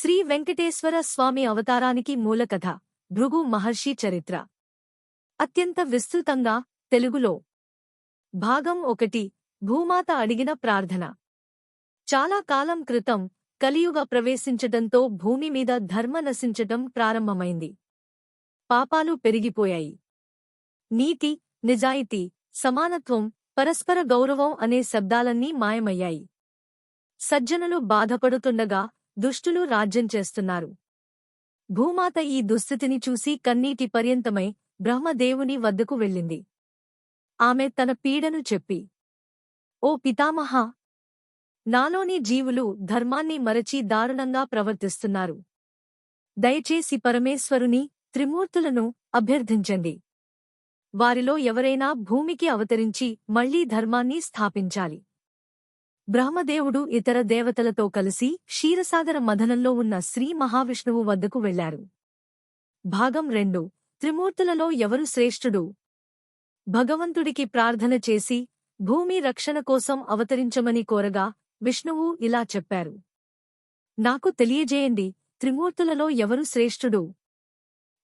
శ్రీ వెంకటేశ్వర స్వామి అవతారానికి మూలకథ భృగు మహర్షి చరిత్ర. అత్యంత విస్తృతంగా తెలుగులో. భాగం ఒకటి భూమాత అడిగిన ప్రార్థన. చాలా కాలం క్రితం కలియుగ ప్రవేశించటంతో భూమి మీద ధర్మ నశించటం ప్రారంభమైంది. పాపాలు పెరిగిపోయాయి. నీతి నిజాయితీ సమానత్వం పరస్పర గౌరవం అనే శబ్దాలన్నీ మాయమయ్యాయి. సజ్జనులు బాధపడుతుండగా దుష్టులు రాజ్యం చేస్తున్నారు. భూమాత ఈ దుస్థితిని చూసి కన్నీటి పర్యంతమై బ్రహ్మదేవుని వద్దకు వెళ్ళింది. ఆమె తన పీడను చెప్పి ఓ పితామహ! నాలోని జీవులు ధర్మాన్ని మరచి దారుణంగా ప్రవర్తిస్తున్నారు. దయచేసి పరమేశ్వరుని త్రిమూర్తులను అభ్యర్థించండి. వారిలో ఎవరైనా భూమికి అవతరించి మళ్ళీ ధర్మాన్ని స్థాపించాలి. బ్రహ్మదేవుడు ఇతర దేవతలతో కలిసి క్షీరసాగర మథనంలో ఉన్న శ్రీ మహావిష్ణువు వద్దకు వెళ్ళారు భాగం రెండు. త్రిమూర్తులలో ఎవరు శ్రేష్ఠుడు? భగవంతుడికి ప్రార్థన చేసి భూమి రక్షణ కోసం అవతరించమని కోరగా విష్ణువు ఇలా చెప్పారు. నాకు తెలియజేయండి త్రిమూర్తులలో ఎవరు శ్రేష్ఠుడు?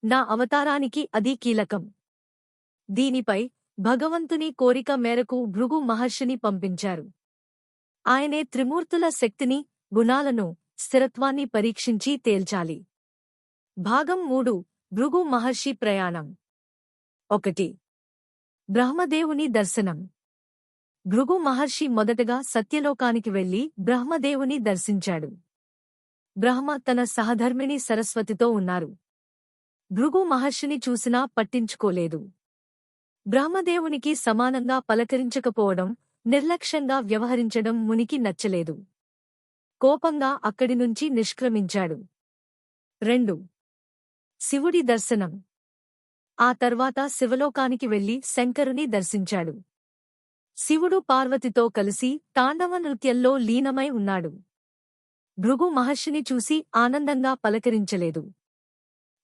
నా అవతారానికి అది కీలకం. దీనిపై భగవంతుని కోరిక మేరకు భృగు మహర్షిని పంపించారు. ఆయనే త్రిమూర్తుల శక్తిని గుణాలను స్థిరత్వాన్ని పరీక్షించి తేల్చాలి. భాగం మూడు. భృగు మహర్షి ప్రయాణం. ఒకటి. బ్రహ్మదేవుని దర్శనం. భృగు మహర్షి మొదటగా సత్యలోకానికి వెళ్ళి బ్రహ్మదేవుని దర్శించాడు. బ్రహ్మ తన సహధర్మిణి సరస్వతితో ఉన్నారు. భృగు మహర్షిని చూసినా పట్టించుకోలేదు. బ్రహ్మదేవునికి సమానంగా పలకరించకపోవడం నిర్లక్ష్యంగా వ్యవహరించడం మునికి నచ్చలేదు. కోపంగా అక్కడి నుంచి నిష్క్రమించాడు. రెండు. శివుడి దర్శనం. ఆ తర్వాత శివలోకానికి వెళ్ళి శంకరుని దర్శించాడు. శివుడు పార్వతితో కలిసి తాండవ నృత్యంలో లీనమై ఉన్నాడు. భృగు మహర్షిని చూసి ఆనందంగా పలకరించలేదు.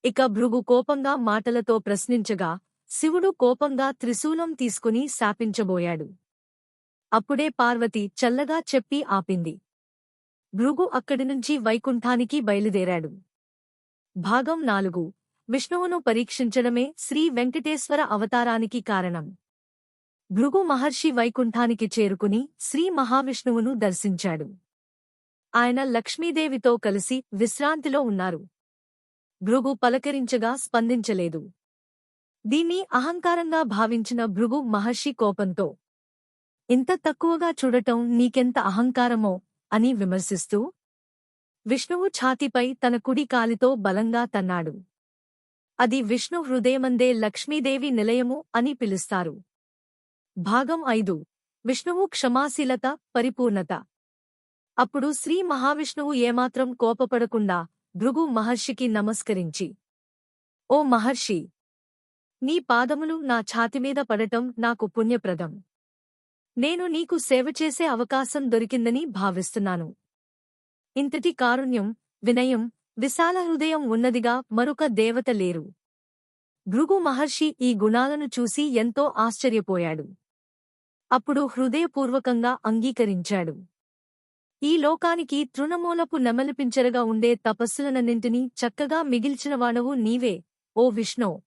ఇక భృగు కోపంగా మాటలతో ప్రశ్నించగా శివుడు కోపంగా త్రిశూలం తీసుకుని శాపించబోయాడు. అప్పుడే పార్వతి చల్లగా చెప్పి ఆపింది. భృగు అక్కడి నుంచి వైకుంఠానికి బయలుదేరాడు. భాగం నాలుగు. విష్ణువును పరీక్షించడమే శ్రీ వెంకటేశ్వర అవతారానికి కారణం. భృగు మహర్షి వైకుంఠానికి చేరుకుని శ్రీ మహావిష్ణువును దర్శించాడు. ఆయన లక్ష్మీదేవితో కలిసి విశ్రాంతిలో ఉన్నారు. భృగు పలకరించగా స్పందించలేదు. దీన్ని అహంకారంగా భావించిన భృగు మహర్షి కోపంతో ఇంత తక్కువగా చూడటం నీకెంత అహంకారమో అని విమర్శిస్తూ విష్ణువు ఛాతీపై తన కుడి కాలితో బలంగా తన్నాడు. అది విష్ణు హృదయమందే లక్ష్మీదేవి నిలయము అని పిలుస్తారు. భాగం ఐదు. విష్ణువు క్షమాశీలత పరిపూర్ణత. అప్పుడు శ్రీ మహావిష్ణువు ఏమాత్రం కోపపడకుండా భృగు మహర్షికి నమస్కరించి ఓ మహర్షి నీ పాదములు నా ఛాతిమీద పడటం నాకు పుణ్యప్రదం. నేను నీకు సేవ చేసే అవకాశం దొరికిందని భావిస్తున్నాను. ఇంతటి కారుణ్యం వినయం విశాల హృదయం ఉన్నదిగా మరొక దేవత లేరు. భృగు మహర్షి ఈ గుణాలను చూసి ఎంతో ఆశ్చర్యపోయాడు. అప్పుడు హృదయపూర్వకంగా అంగీకరించాడు. ఈ లోకానికి తృణమూలపు నెమలిపించరగా ఉండే తపస్సులనన్నింటినీ చక్కగా మిగిల్చినవాడవు నీవే ఓ విష్ణో.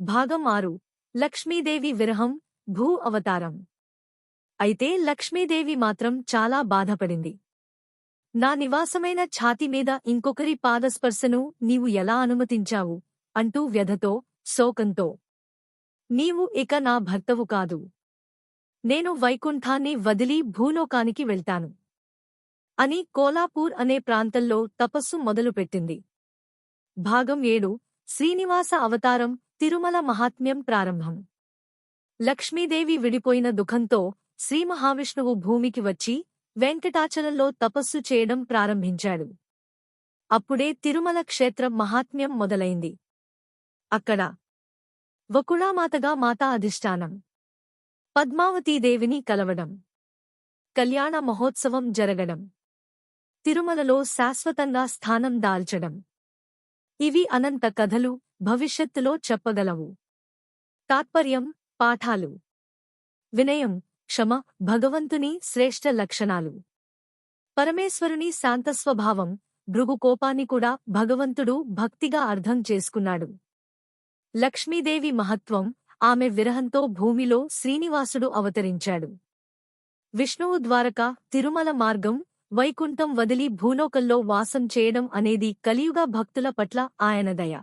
భాగం ఆరు. లక్ష్మీదేవి విరహం భూ అవతారం. అయితే లక్ష్మీదేవి మాత్రం చాలా బాధపడింది. నా నివాసమైన ఛాతి మీద ఇంకొకరి పాదస్పర్శను నీవు ఎలా అనుమతించావు? అంటూ వ్యధతో శోకంతో. నీవు ఇక నా భర్తవు కాదు. నేను వైకుంఠాన్ని వదిలి భూలోకానికి వెళ్తాను. అని కోలాపూర్ అనే ప్రాంతంలో తపస్సు మొదలుపెట్టింది. భాగం ఏడు శ్రీనివాస అవతారం తిరుమల మహాత్మ్యం ప్రారంభం. లక్ష్మీదేవి విడిపోయిన దుఃఖంతో శ్రీ మహావిష్ణువు భూమికి వచ్చి వెంకటాచలంలో తపస్సు చేయడం ప్రారంభించాడు. అప్పుడే తిరుమల క్షేత్రం మహాత్మ్యం మొదలైంది. అక్కడ వకుళామాతగా మాతా అధిష్టానం పద్మావతీదేవిని కలవడం కళ్యాణ మహోత్సవం జరగడం తిరుమలలో శాశ్వతంగా స్థానం దాల్చడం. ఇవి అనంత కథలు భవిష్యత్తులో చెప్పగలవు. తాత్పర్యం పాఠాలు. వినయం క్షమ భగవంతుని శ్రేష్ఠ లక్షణాలు. పరమేశ్వరుని శాంతస్వభావం భృగు కోపాన్ని కూడా భగవంతుడు భక్తిగా అర్థం చేసుకున్నాడు. లక్ష్మీదేవి మహత్వం ఆమె విరహంతో భూమిలో శ్రీనివాసుడు అవతరించాడు. విష్ణువు ద్వారక తిరుమల మార్గం వైకుంఠం వదిలి భూలోకల్లో వాసం చేయడం అనేది కలియుగ భక్తుల పట్ల ఆయన దయ.